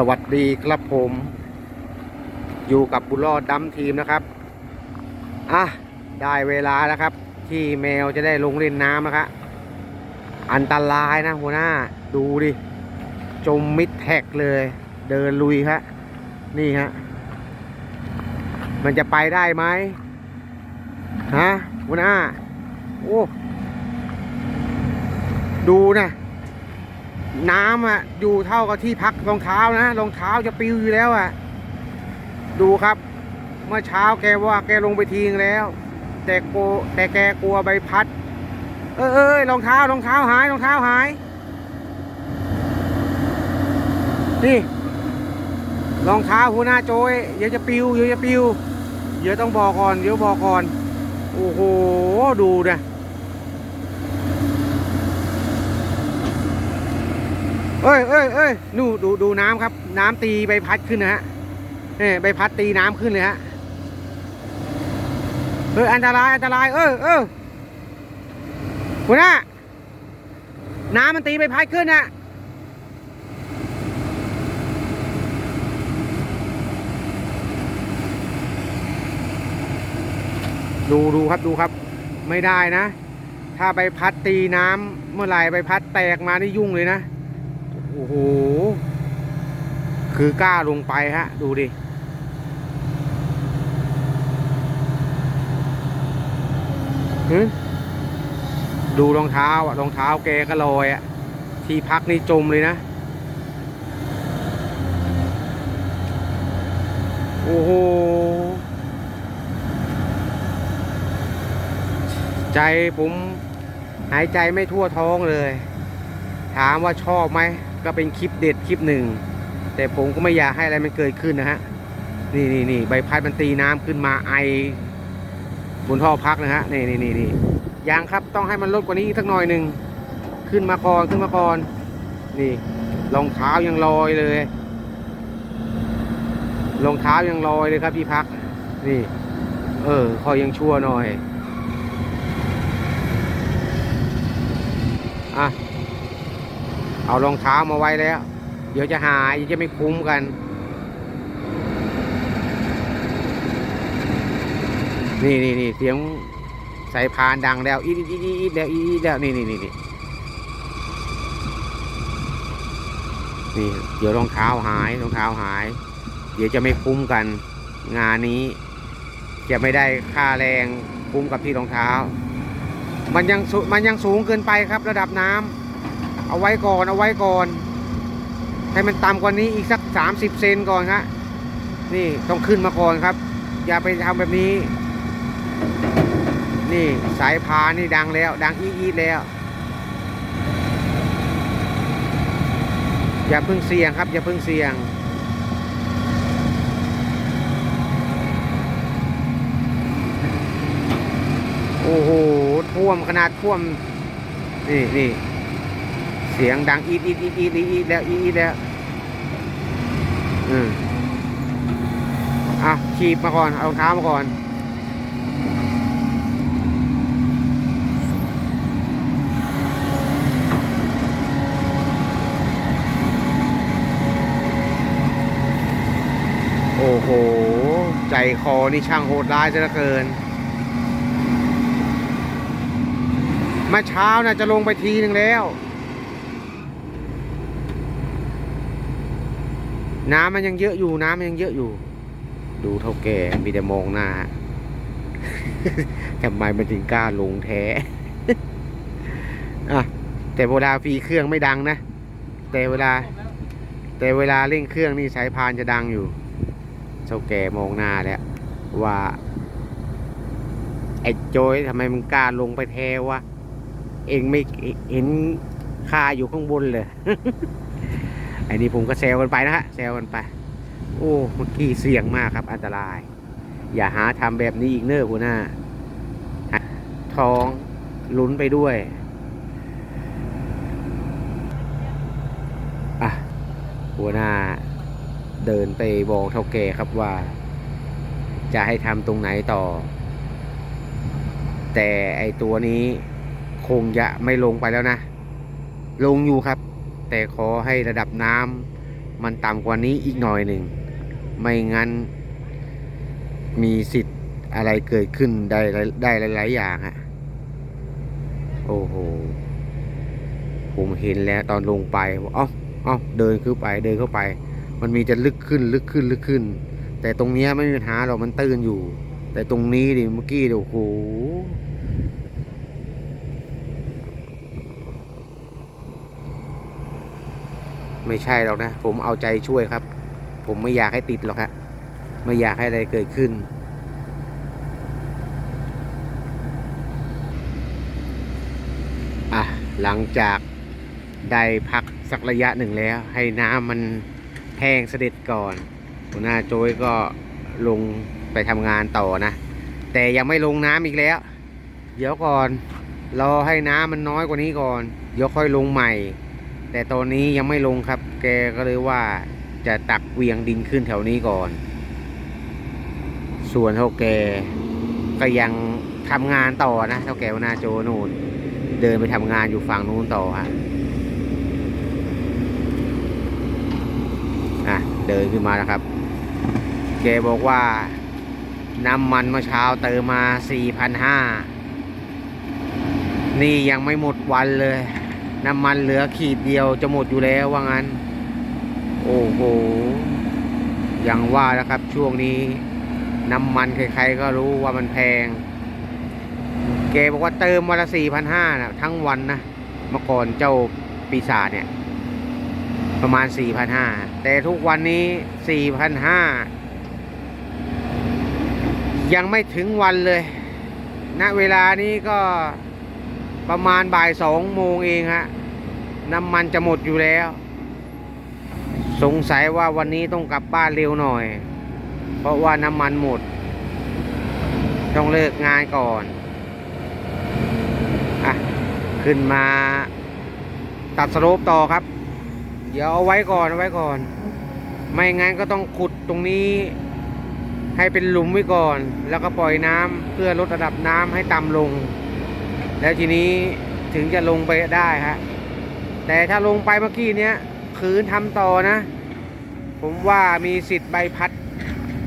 สวัสดีครับผม อยู่กับบุรอดดัมทีมนะครับ อะ ได้เวลาแล้วครับ ที่แมวจะได้ลงเล่นน้ำนะครับอันตรายนะหัวหน้าดูดิ จมมิดแท็กเลย เดินลุยฮะนี่ฮะมันจะไปได้ไหมฮะหัวหน้า โอ้ ดูนะ น้ำอะอยู่เท่ากับที่พักรองเท้านะรองเท้าจะปิวอยู่แล้วอะ ดูครับ เมื่อเช้าแกว่าแกลงไปทิ้งแล้ว แต่โกแต่แกกลัวใบพัด เอยเอ้ยรองเท้ารองเท้าหายรองเท้าหาย นี่รองเท้าหัวหน้าโจยเดี๋ยวจะปิวเดี๋ยวจะปิวเดี๋ยวต้องบอกก่อนเดี๋ยวบอกก่อน โอ้โหดูนะ เอ้ยเอ้ยเอ้ยนู่ดูดูน้ำครับ น้ำตีใบพัดขึ้นนะฮะเนี่ยใบพัดตีน้ำขึ้นเลยฮะเฮ้ยอันตรายอันตราย เออเออหัวหน้าน้ำมันตีใบพัดขึ้นนะดูดูครับดูครับ ไม่ได้นะ ถ้าใบพัดตีน้ำเมื่อไหร่ใบพัดแตกมานี่ยุ่งเลยนะ อ้โห คือกล้าลงไปฮะ ดูดิ ดูรองเท้าอะ รองเท้าแกก็ลอยอะ ที่พักนี่จมเลยนะ โอ้โห ใจผมหายใจไม่ทั่วท้องเลย ถามว่าชอบไหม ก็เป็นคลิปเด็ดคลิปหนึ่ง แต่ผมก็ไม่อยากให้อะไรมันเกิดขึ้นนะฮะนี่นี่นี่ใบพัดมันตีน้ำขึ้นมาไอบนท่อพักนะฮะนี่นี่นี่นี่ยังครับต้องให้มันลดกว่านี้อีกสักหน่อยหนึ่งขึ้นมาก่อนขึ้นมาก่อน นี่รองเท้ายังลอยเลยรองเท้ายังลอยเลยครับพี่พัก นี่ เออคอยยังชั่วหน่อย อะ เอารองเท้ามาไว้แล้ว เดี๋ยวจะหายจะไม่คุ้มกันนี่นี่นี่เสียงสายพานดังแล้วอีดอีดอีดอีดแล้วอีดอีดแล้วนี่นี่นี่นี่นี่เดี๋ยวรองเท้าหายรองเท้าหาย เดี๋ยวจะไม่คุ้มกัน งานนี้ จะไม่ได้ค่าแรงคุ้มกับที่รองเท้า มันยังสูมันยังสูงเกินไปครับระดับน้ำ เอาไว้ก่อนเอาไว้ก่อน ให้มันต่ำกว่านี้อีกสัก 30 เซนก่อนครับนี่ต้องขึ้นมาก่อนครับ อย่าไปทำแบบนี้ นี่สายพานี่ดังแล้ว ดังอีอีแล้ว อย่าเพิ่งเสี่ยงครับ อย่าเพิ่งเสี่ยงโอ้โหท่วมขนาดท่วม นี่นี่ เสียงดังอีดอีดอีดอีดอีดแล้วอีดอีดแล้วอืมอะขีบมาก่อน เอารองเท้ามาก่อนโอ้โห ใจคอนี่ช่างโหดร้ายซะเหลือเกินมื่อเช้าน่ะจะลงไปทีหนึ่งแล้ว น้ำมันยังเยอะอยู่น้ำมันยังเยอะอยู่ ดูเท่าแก่มีแต่มองหน้าทำไมมันถึงกล้าลงแท้อะแต่เวลาฟรีเครื่องไม่ดังนะ แต่เวลา แต่เวลาเร่งเครื่องนี่สายพานจะดังอยู่เท่าแก่มองหน้าแล้วว่าไอ้โจยทำไมมึงกล้าลงไปแทวะเองไม่เห็นค่าอยู่ข้างบนเลย อันนี้ผมก็แซวกันไปนะฮะแซวกันไป โอ้เมื่อกี้เสี่ยงมากครับ อันตราย อย่าหาทำแบบนี้อีกเนอะหัวหน้า ท้องลุ้นไปด้วยอะหัวหน้าเดินไปบอกเท่าแก่ครับว่า จะให้ทำตรงไหนต่อ แต่ไอตัวนี้คงจะไม่ลงไปแล้วนะ ลงอยู่ครับ แต่ขอให้ระดับน้ำมันต่ำกว่านี้อีกหน่อยหนึ่ง ไม่งั้นมีสิทธิ์อะไรเกิดขึ้นได้ได้หลายๆอย่างฮะโอ้โห ผมเห็นแล้วตอนลงไปอกเอ้าเอ้าเดินขึ้นไปเดินเข้าไป มันมีจะลึกขึ้นลึกขึ้นลึกขึ้น แต่ตรงเนี้ยไม่มีปัญหาหรอกมันตื้นอยู่ แต่ตรงนี้ดิเมื่อกี้ดิโอ้โห ไม่ใช่หรอกนะ ผมเอาใจช่วยครับ ผมไม่อยากให้ติดหรอกฮะไม่อยากให้อะไรเกิดขึ้น อะ หลังจากได้พักสักระยะหนึ่งแล้ว ให้น้ำมันแห้งเสด็จก่อนหัวหน้าโจยก็ลงไปทำงานต่อนะ แต่ยังไม่ลงน้ำอีกแล้ว เดี๋ยวก่อน รอให้น้ำมันน้อยกว่านี้ก่อน เดี๋ยวค่อยลงใหม่ แต่ตอนนี้ยังไม่ลงครับ แกก็เลยว่าจะตักเวียงดินขึ้นแถวนี้ก่อน ส่วนเท่าแกก็ยังทำงานต่อนะเท่าแกวนาโจนูนเดินไปทำงานอยู่ฝั่งนู้นต่อฮะอะเดินขึ้นมาแล้วครับ แกบอกว่าน้ำมันเมื่อเช้าเติมมาสี่พันห้านี่ยังไม่หมดวันเลย น้ำมันเหลือขีดเดียวจะหมดอยู่แล้วว่างั้น โอ้โหยังว่าแล้วครับช่วงนี้ น้ำมันใครๆก็รู้ว่ามันแพงแกบอกว่าเติมวันละสี่พันห้านะทั้งวันนะเมื่อก่อนเจ้าปีศาจเนี่ย ประมาณสี่พันห้าแต่ทุกวันนี้สี่พันห้ายังไม่ถึงวันเลยณเวลานี้ก็ ประมาณบ่ายสองโมงเองฮะน้ำมันจะหมดอยู่แล้ว สงสัยว่าวันนี้ต้องกลับบ้านเร็วหน่อย เพราะว่าน้ำมันหมด ต้องเลิกงานก่อนอะขึ้นมาตัดสโลปต่อครับ เดี๋ยวเอาไว้ก่อนเอาไว้ก่อน ไม่งั้นก็ต้องขุดตรงนี้ ให้เป็นหลุมไว้ก่อน แล้วก็ปล่อยน้ำเพื่อลดระดับน้ำให้ต่ำลง แล้วทีนี้ถึงจะลงไปได้ฮะแต่ถ้าลงไปเมื่อกี้เนี้ยคืนทำต่อนะ ผมว่ามีสิทธิ์ใบพัด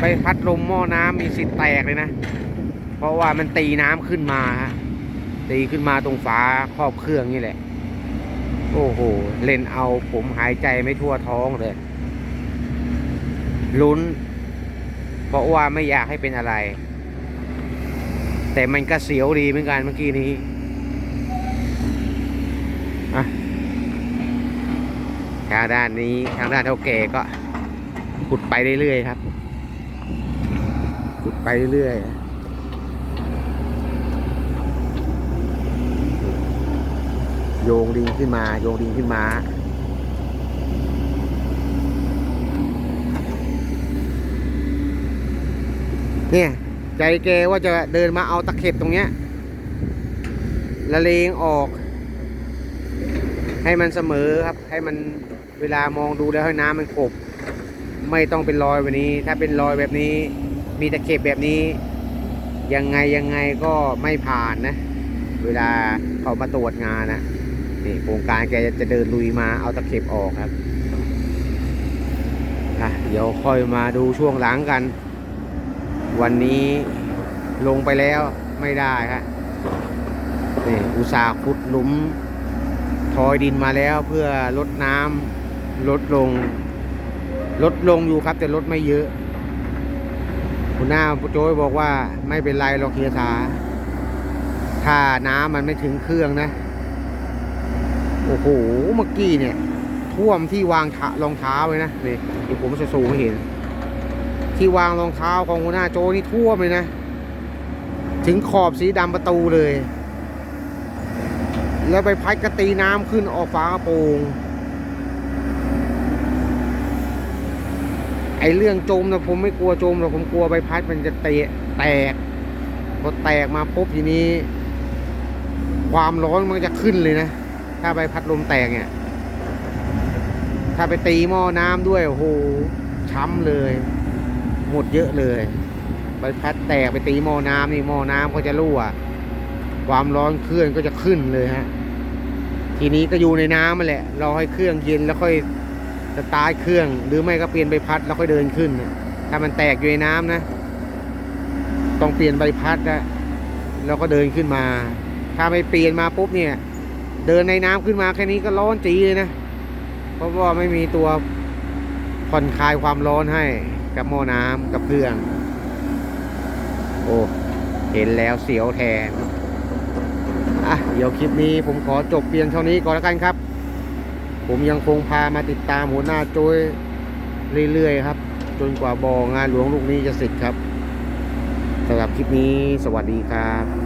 ใบพัดลมหม้อน้ำมีสิทธิ์แตกเลยนะ เพราะว่ามันตีน้ำขึ้นมาฮะตีขึ้นมาตรงฝาครอบเครื่องนี่แหละ โอ้โห เล่นเอาผมหายใจไม่ทั่วท้องเลย ลุ้น เพราะว่าไม่อยากให้เป็นอะไร แต่มันก็เสียวดีเหมือนกันเมื่อกี้นี้อะ ทางด้านนี้ทางด้านเท่าแก่ก็ขุดไปเรื่อยๆครับ ขุดไปเรื่อยๆโยงดินขึ้นมา โยงดินขึ้นมา เนี่ย ใจแกว่าจะเดินมาเอาตะเข็บตรงเนี้ยละเลงออก ให้มันเสมอครับ ให้มัน เวลามองดูแล้วให้น้ำมันขบ ไม่ต้องเป็นรอยแบบนี้ ถ้าเป็นรอยแบบนี้ มีตะเข็บแบบนี้ ยังไงยังไงก็ไม่ผ่านนะ เวลาเขามาตรวจงานนะนี่โครงการแกจะเดินลุยมาเอาตะเข็บออกครับเดี๋ยวค่อยมาดูช่วงหลังกัน วันนี้ลงไปแล้วไม่ได้ครับนี่อุตสาห์ขุดหลุมทอยดินมาแล้วเพื่อลดน้ำ ลดลง ลดลงอยู่ครับแต่ลดไม่เยอะคุณหน้าโจ้ยบอกว่าไม่เป็นไรหรอกเฮียสาถ้าน้ำมันไม่ถึงเครื่องนะ โอ้โห เมื่อกี้เนี่ย ท่วมที่วางรองเท้าเลยนะนี่เดี๋ยวผมจะสูงให้เห็น ที่วางรองเท้าของหัวหน้าโจ้นี่ท่วมเลยนะ ถึงขอบสีดำประตูเลย แล้วไปพัดกระตีน้ำขึ้นออกฝากระโปรง อเรื่องจมนะผมไม่กลัวจมหรอกผมกลัวใบพัดมันจะเตะแตกพอแตกมาปุ๊บทีนี้ ความร้อนมันจะขึ้นเลยนะ ถ้าใบพัดลมแตกเนี่ย ถ้าไปตีหม้อน้ำด้วยโอ้โหช้ำเลย หมดเยอะเลย ใบพัดแตกไปตีหม้อน้ำนี่หม้อน้ำก็จะรั่ว ความร้อนเครื่องก็จะขึ้นเลยฮะทีนี้ก็อยู่ในน้ำมาแหละรอให้เครื่องเย็นแล้วค่อย สตาร์ทเครื่องหรือไม่ก็เปลี่ยนใบพัดแล้วค่อยเดินขึ้นน่ะถ้ามันแตกอยู่ในน้ำนะ ต้องเปลี่ยนใบพัดนะแล้วก็เดินขึ้นมา ถ้าไม่เปลี่ยนมาปุ๊บเนี่ย เดินในน้ำขึ้นมาแค่นี้ก็ร้อนจีเลยนะ เพราะว่าไม่มีตัวผ่อนคลายความร้อนให้กับหม้อน้ำกับเครื่อง โอ้เห็นแล้วเสียวแทนอะเดี๋ยวคลิปนี้ผมขอจบเพียงเท่านี้ก่อนแล้วกันครับ ผมยังคงพามาติดตามหัวหน้าโจ้ยเรื่อยๆครับ จนกว่าบองานหลวงลูกนี้จะเสร็จครับสำหรับคลิปนี้สวัสดีครับ